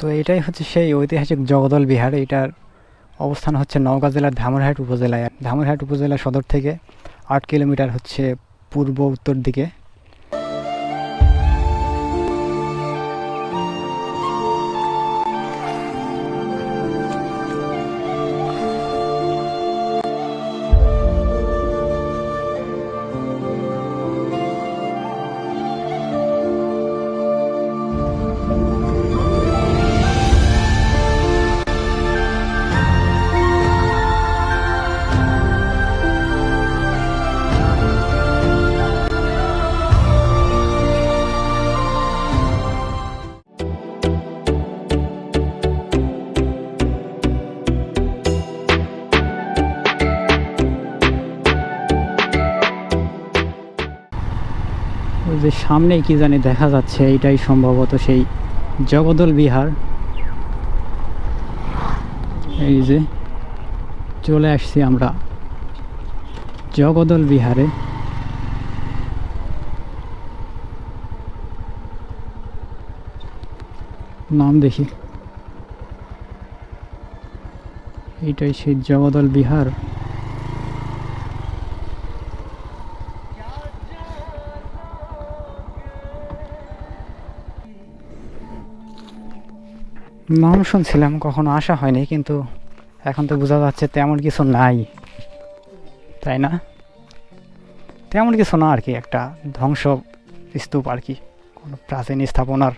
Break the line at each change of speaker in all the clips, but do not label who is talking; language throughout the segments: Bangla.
তো এটাই হচ্ছে সেই ঐতিহাসিক জগদল বিহার। এটার অবস্থান হচ্ছে নওগাঁ জেলার ধামরহাট উপজেলায়। ধামরহাট উপজেলা সদর থেকে আট কিলোমিটার হচ্ছে পূর্ব উত্তর দিকে। ওই যে সামনে কি জানি দেখা যাচ্ছে এইটাই সম্ভবত সেই জগদল বিহার। এই যে চলে আসছি আমরা জগদল বিহারে। নাম দেখি। এইটাই সেই জগদল বিহার। নাম শুনছিলাম, কখনো আসা হয়নি, কিন্তু এখন তো বোঝা যাচ্ছে তেমন কিছু নাই। তাই না? তেমন কিছু না আর কি, একটা ধ্বংস স্তূপ আর কি, কোনো প্রাচীন স্থাপনার।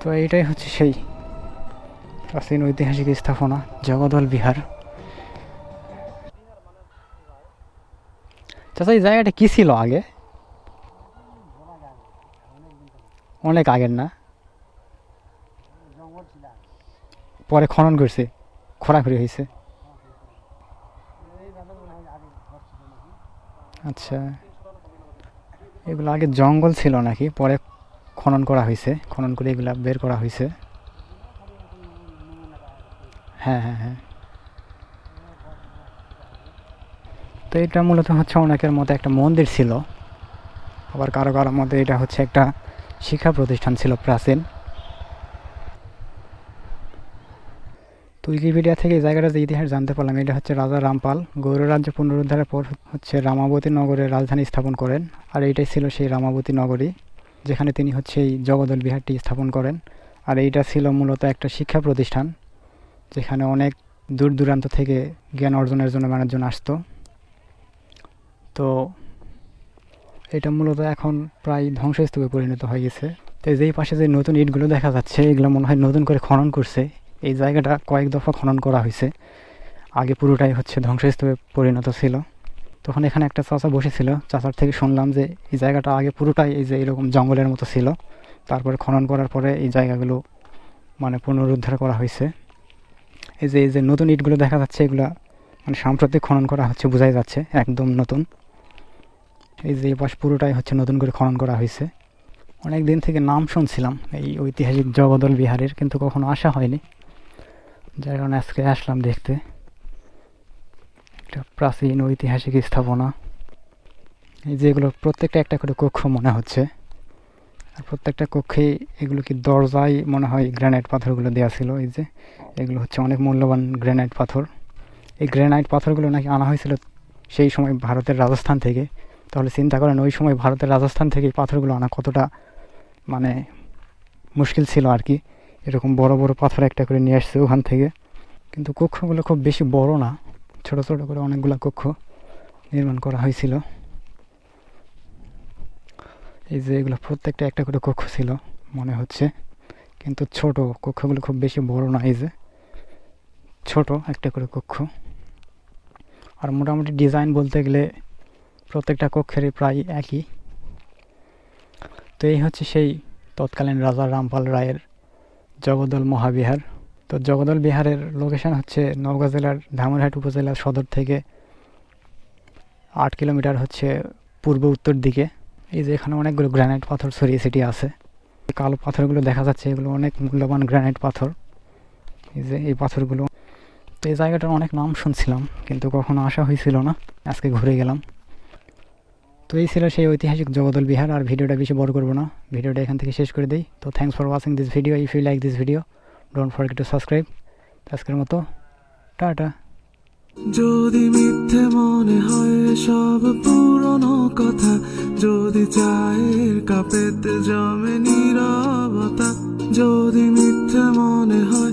তো এইটাই হচ্ছে সেই প্রাচীন ঐতিহাসিক স্থাপনা, জগদল বিহার। চাচা, এই জায়গাটা কী ছিল আগে? অনেক আগের না? পরে খনন করছে খোরাখুরি হয়েছে। আচ্ছা এগুলো আগে জঙ্গল ছিল নাকি? পরে খনন করা হয়েছে, খনন করে এগুলা বের করা হয়েছে। হ্যাঁ হ্যাঁ হ্যাঁ। তো এটা মূলত হচ্ছে অনেকের মতো একটা মন্দির ছিল। আবার কারও কারোর মধ্যে এটা হচ্ছে একটা শিক্ষা প্রতিষ্ঠান ছিল প্রাচীন। তো উইকিপিডিয়া থেকে এই জায়গাটা যে ইতিহাস জানতে পারলাম, এটা হচ্ছে রাজা রামপাল। গৌর রাজ্য পুনরুদ্ধারের পর হচ্ছে রামাবতী নগরের রাজধানী স্থাপন করেন, আর এইটাই ছিল সেই রামাবতী নগরী, যেখানে তিনি হচ্ছে এই জগদল বিহারটি স্থাপন করেন। আর এইটা ছিল মূলত একটা শিক্ষা প্রতিষ্ঠান, যেখানে অনেক দূর দূরান্ত থেকে জ্ঞান অর্জনের জন্য মানুষজন আসতো। তো এটা মূলত এখন প্রায় ধ্বংসস্তূপে পরিণত হয়ে গেছে। তো যেই পাশে যে নতুন ইটগুলো দেখা যাচ্ছে, এগুলো মনে হয় নতুন করে খনন করছে। এই জায়গাটা কয়েক দফা খনন করা হয়েছে। আগে পুরোটাই হচ্ছে ধ্বংসস্তূপে পরিণত ছিল। তখন এখানে একটা চাচা বসেছিল। চাচার থেকে শুনলাম যে এই জায়গাটা আগে পুরোটাই এই যে এরকম জঙ্গলের মতো ছিল। তারপরে খনন করার পরে এই জায়গাগুলো মানে পুনরুদ্ধার করা হয়েছে। এই যে এই যে নতুন ইটগুলো দেখা যাচ্ছে, এগুলো মানে সাম্প্রতিক খনন করা হচ্ছে, বোঝাই যাচ্ছে, একদম নতুন। এই যে পাশ পুরোটাই হচ্ছে নতুন করে খনন করা হয়েছে। অনেক দিন থেকে নাম শুনছিলাম এই ঐতিহাসিক জগদল বিহারের, কিন্তু কখনো আসা হয়নি। যার কারণে আজকে আসলাম দেখতে। একটা প্রাচীন ঐতিহাসিক স্থাপনা। এই যে এগুলো প্রত্যেকটা একটা করে কক্ষ মনে হচ্ছে। আর প্রত্যেকটা কক্ষে এগুলো কি দরজায় মনে হয় গ্রানাইট পাথরগুলো দেওয়া ছিল। এই যে এগুলো হচ্ছে অনেক মূল্যবান গ্রানাইট পাথর। এই গ্রানাইট পাথরগুলো নাকি আনা হয়েছিল সেই সময় ভারতের রাজস্থান থেকে। তাহলে চিন্তা করেন, ওই সময় ভারতের রাজস্থান থেকে পাথরগুলো আনা কতটা মানে মুশকিল ছিল আর কি। এরকম বড় বড় পাথর একটা করে নিয়ে আসছে ওখান থেকে। কিন্তু কক্ষগুলো খুব বেশি বড় না, ছোট ছোট করে অনেকগুলো কক্ষ নির্মাণ করা হয়েছিল। এই যে এগুলো প্রত্যেকটা একটা করে কক্ষ ছিল, মনে হচ্ছে। কিন্তু ছোট কক্ষগুলো খুব বেশি বড় না, এই যে ছোট একটা করে কক্ষ। আর মোটামুটি ডিজাইন বলতে গেলে প্রত্যেকটা কক্ষেরই প্রায় একই। তো এই হচ্ছে সেই তৎকালীন রাজা রামপাল রায়ের জগদল মহাবিহার। তো জগদল বিহারের লোকেশন হচ্ছে নওগাঁ জেলার ধামরহাট উপজেলার সদর থেকে আট কিলোমিটার হচ্ছে পূর্ব উত্তর দিকে। এই যে এখানে অনেকগুলো গ্রানাইট পাথর ছড়িয়ে ছিটিয়ে আছে। কালো পাথরগুলো দেখা যাচ্ছে, এগুলো অনেক মূল্যবান গ্রানাইট পাথর। এই যে এই পাথরগুলো, তো এই জায়গাটার অনেক নাম শুনছিলাম, কিন্তু কখনো আসা হয়েছিল না। আজকে ঘুরে গেলাম। তো এই ছিল সেই ঐতিহাসিক জগদল বিহার, আর ভিডিওটা বেশি বড় করব না। ভিডিওটা এখান থেকে শেষ করে দিই। তো thanks for watching this video if you like this video don't forget to subscribe আজকের মতো, টাটা।
যদি মিথ্যে মনে হয় সব পুরনো কথা, যদি চায়ের কাপেতে জমে নীরবতা, যদি মিথ্যে মনে হয়